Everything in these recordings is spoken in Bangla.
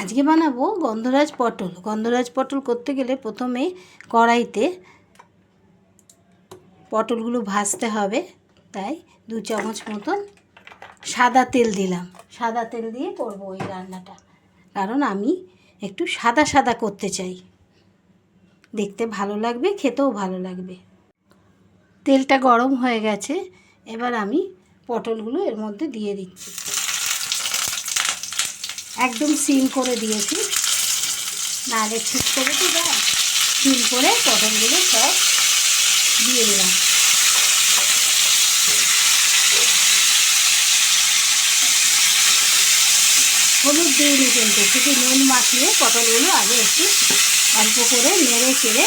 আজকে বানাবো গন্ধরাজ পটল। গন্ধরাজ পটল করতে গেলে প্রথমে কড়াইতে পটলগুলো ভাজতে হবে। তাই দু চামচ মতন সাদা তেল দিলাম। সাদা তেল দিয়ে করব ওই রান্নাটা। কারণ আমি একটু সাদা সাদা করতে চাই। দেখতে ভালো লাগবে, খেতেও ভালো লাগবে। তেলটা গরম হয়ে গেছে। এবার আমি পটলগুলো এর মধ্যে দিয়ে দিচ্ছি। একদম সিম করে দিয়েছি। নাহলে ঠিক করে তো দেয় সিম করে পটলগুলো সব দিয়ে দিলাম। হলুদ দিইনি কিন্তু, শুধু নুন মাখিয়ে পটলগুলো আগে একটু অল্প করে নেড়ে চেড়ে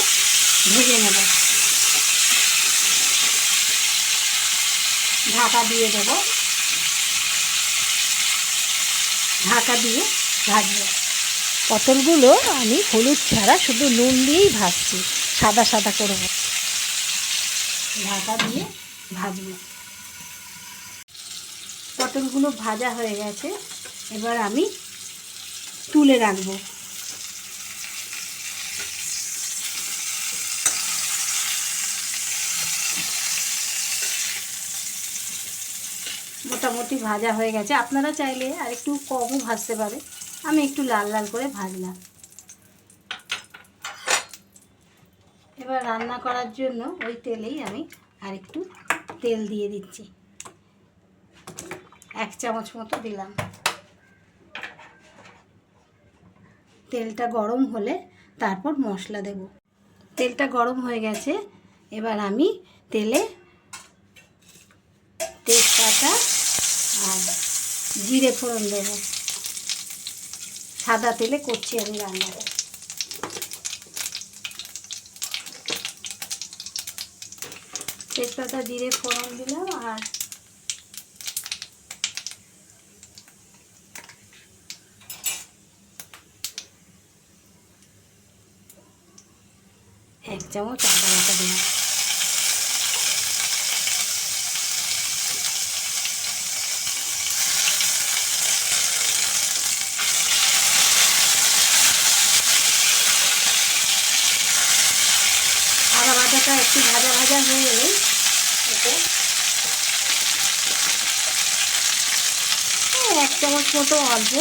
ভেজে নেব। ঢাকা দিয়ে দেবো। ঢাকা দিয়ে ভাজবো পটলগুলো আমি হলুদ ছাড়া শুধু নুন দিয়েই ভাজছি সাদা সাদা করে ঢাকা দিয়ে ভাজবো। পটলগুলো ভাজা হয়ে গেছে এবার আমি তুলে রাখব। মোটামুটি ভাজা হয়ে গেছে। আপনারা চাইলে আর একটু কমও ভাজতে পারে। আমি একটু লাল লাল করে ভাজলাম। এবার রান্না করার জন্য ওই তেলেই আমি আর একটু তেল দিয়ে দিচ্ছি। এক চামচ মতো দিলাম। তেলটা গরম হলে তারপর মশলা দেব। তেলটা গরম হয়ে গেছে। এবার আমি তেলে তেজপাতা জিরে ফোড়ন দেবো। সাদা তেলে করছি আমি রান্নাটা। তেজপাতা, জিরে, ফোড়ন দিলাম আর এক চামচ আদা বাটা দিলাম আদা বাটাটা একটু ভাজা ভাজা হয়ে গেলে এতে এক চামচ মতো অল্প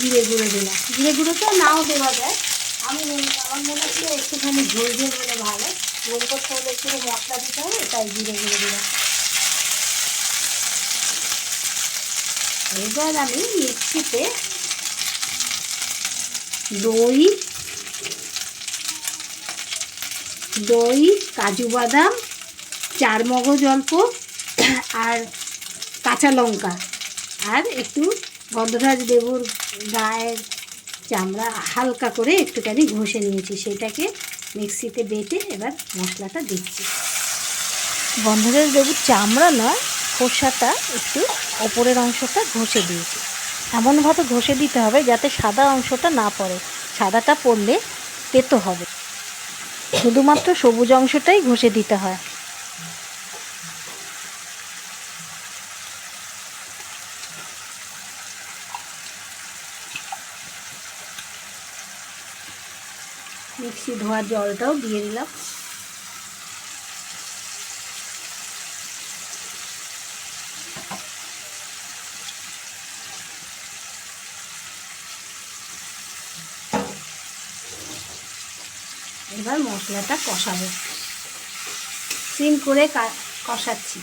জিরে গুঁড়ো দিলাম। জিরে গুঁড়ো তো নাও দেওয়া যায়। আমি আমার মনে হচ্ছিল একটুখানি ঝোল ঝোল হলে ভালো। ঝোল করতে হলে একটু মশলা দিতে হবে, তাই জিরে গুঁড়ো দিলাম। এবার আমি মিক্সিতে দই দই, কাজু বাদাম চার মগজ অল্প, আর কাঁচা লঙ্কা। আর একটু গন্ধরাজ দেবুর গায়ের চামড়া হালকা করে একটুখানি ঘষে নিয়েছি। সেটাকে মিক্সিতে বেটে এবার মশলাটা দিচ্ছি। গন্ধরাজ লেবুর চামড়া নয় খোসাটা একটু ওপরের অংশটা ঘষে দিয়েছি। এমনভাবে ঘষে দিতে হবে যাতে সাদা অংশটা না পড়ে। সাদাটা পড়লে তেতো হবে। শুধুমাত্র সবুজ অংশটাই ঘষে দিতে হয়। মিক্সি ধোয়ার জলটাও দিয়ে দিলাম। এবার মশলাটা কষাবো। সিম করে কষাচ্ছি।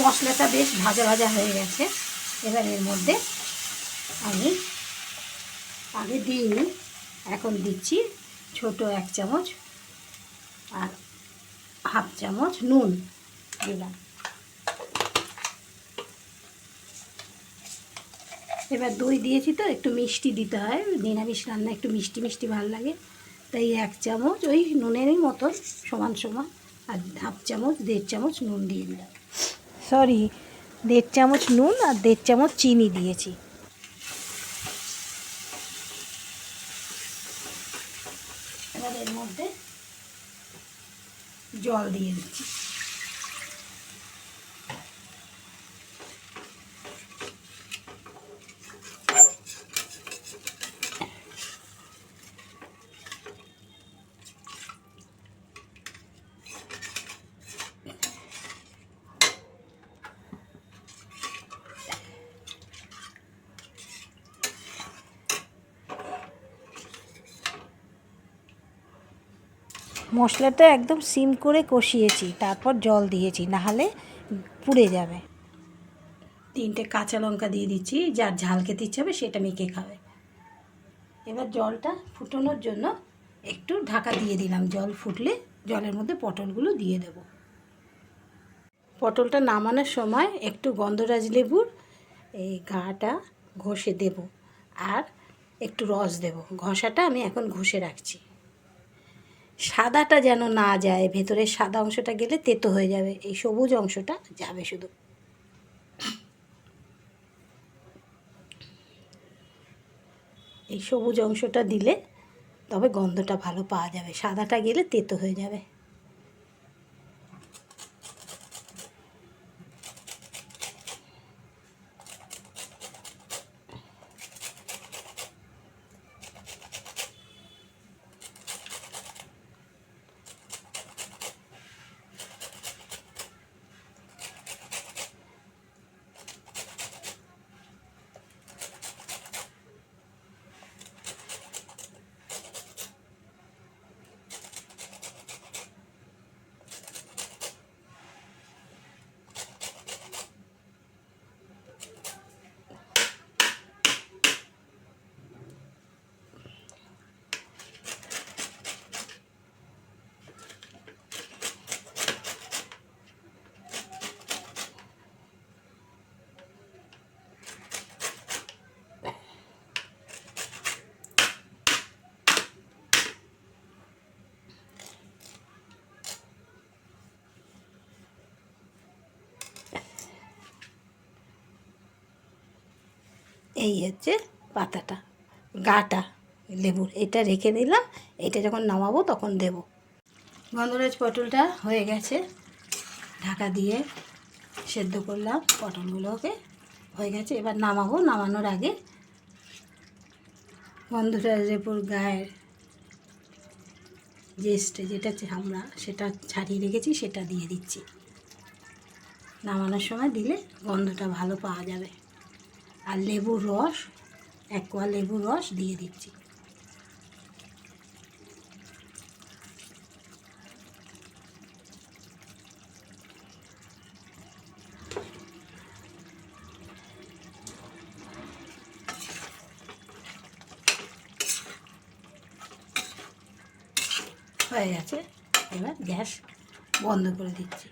মশলাটা বেশ ভাজা ভাজা হয়ে গেছে। এবার এর মধ্যে আমি আগে দিইনি এখন দিচ্ছি ছোট এক চামচ আর হাফ চামচ নুন। দিলাম এবার দই দিয়েছি তো, একটু মিষ্টি দিতে হয়। নিরামিষ রান্না একটু মিষ্টি মিষ্টি ভালো লাগে। তাই এক চামচ, ওই নুনেরই মতো সমান সমান, আর হাফ চামচ, দেড় চামচ নুন দিয়ে দিলাম। সরি, দেড় চামচ নুন আর দেড় চামচ চিনি দিয়েছি। এবার এর মধ্যে জল দিয়ে দিচ্ছি। মশলাটা একদম সিম করে কষিয়েছি, তারপর জল দিয়েছি, নাহলে পুড়ে যাবে। তিনটে কাঁচা লঙ্কা দিয়ে দিচ্ছি, যার ঝাল খেতে ইচ্ছে হবে সেটা মেখে খাবে। এবার জলটা ফুটানোর জন্য একটু ঢাকা দিয়ে দিলাম। জল ফুটলে জলের মধ্যে পটলগুলো দিয়ে দেব। পটলটা নামানোর সময় একটু গন্ধরাজ লেবুর এই গাটা ঘষে দেব, আর একটু রস দেব। ঘষাটা আমি এখন ঘষে রাখছি। সাদাটা যেন না যায়, ভেতরের সাদা অংশটা গেলে তেতো হয়ে যাবে, এই সবুজ অংশটা যাবে শুধু। এই সবুজ অংশটা দিলে তবে গন্ধটা ভালো পাওয়া যাবে, সাদাটা গেলে তেতো হয়ে যাবে। এই হচ্ছে পাতাটা, গাটা, লেবুর। এটা রেখে দিলাম, এটা যখন নামাবো তখন দেব। গন্ধরাজ পটলটা হয়ে গেছে, ঢাকা দিয়ে সেদ্ধ করলাম পটলগুলোকে, হয়ে গেছে। এবার নামাবো, নামানোর আগে গন্ধরাজ লেবুর গায়ের জেস্ট যেটা আমরা সেটা ছাড়িয়ে রেখেছি, সেটা দিয়ে দিচ্ছি। নামানোর সময় দিলে গন্ধটা ভালো পাওয়া যাবে। আর লেবুর রস, এক কোয়া লেবুর রস দিয়ে দিচ্ছি। হয়ে গেছে। এবার গ্যাস বন্ধ করে দিচ্ছি।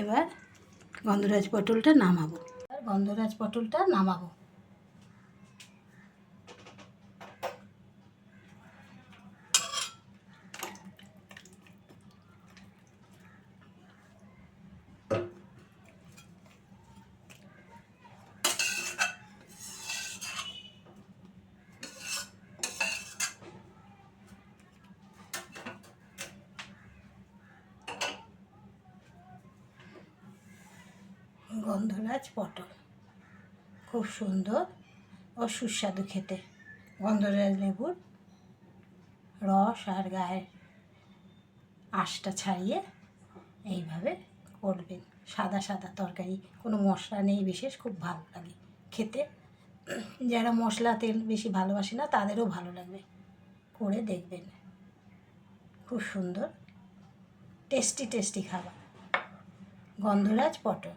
এবার গন্ধরাজ পটলটা নামাবো। গন্ধরাজ পটলটা নামাবো। গন্ধরাজ পটল। খুব সুন্দর ও সুস্বাদু খেতে। গন্ধরাজ লেবুর রস আর গায়ের আঁশটা ছাড়িয়ে এইভাবে করবেন। সাদা সাদা তরকারি, কোনো মশলা নেই বিশেষ, খুব ভালো লাগে খেতে। যারা মশলা তেল বেশি ভালোবাসে না, তাদেরও ভালো লাগবে। করে দেখবেন। খুব সুন্দর, টেস্টি টেস্টি খাবার। গন্ধরাজ পটল।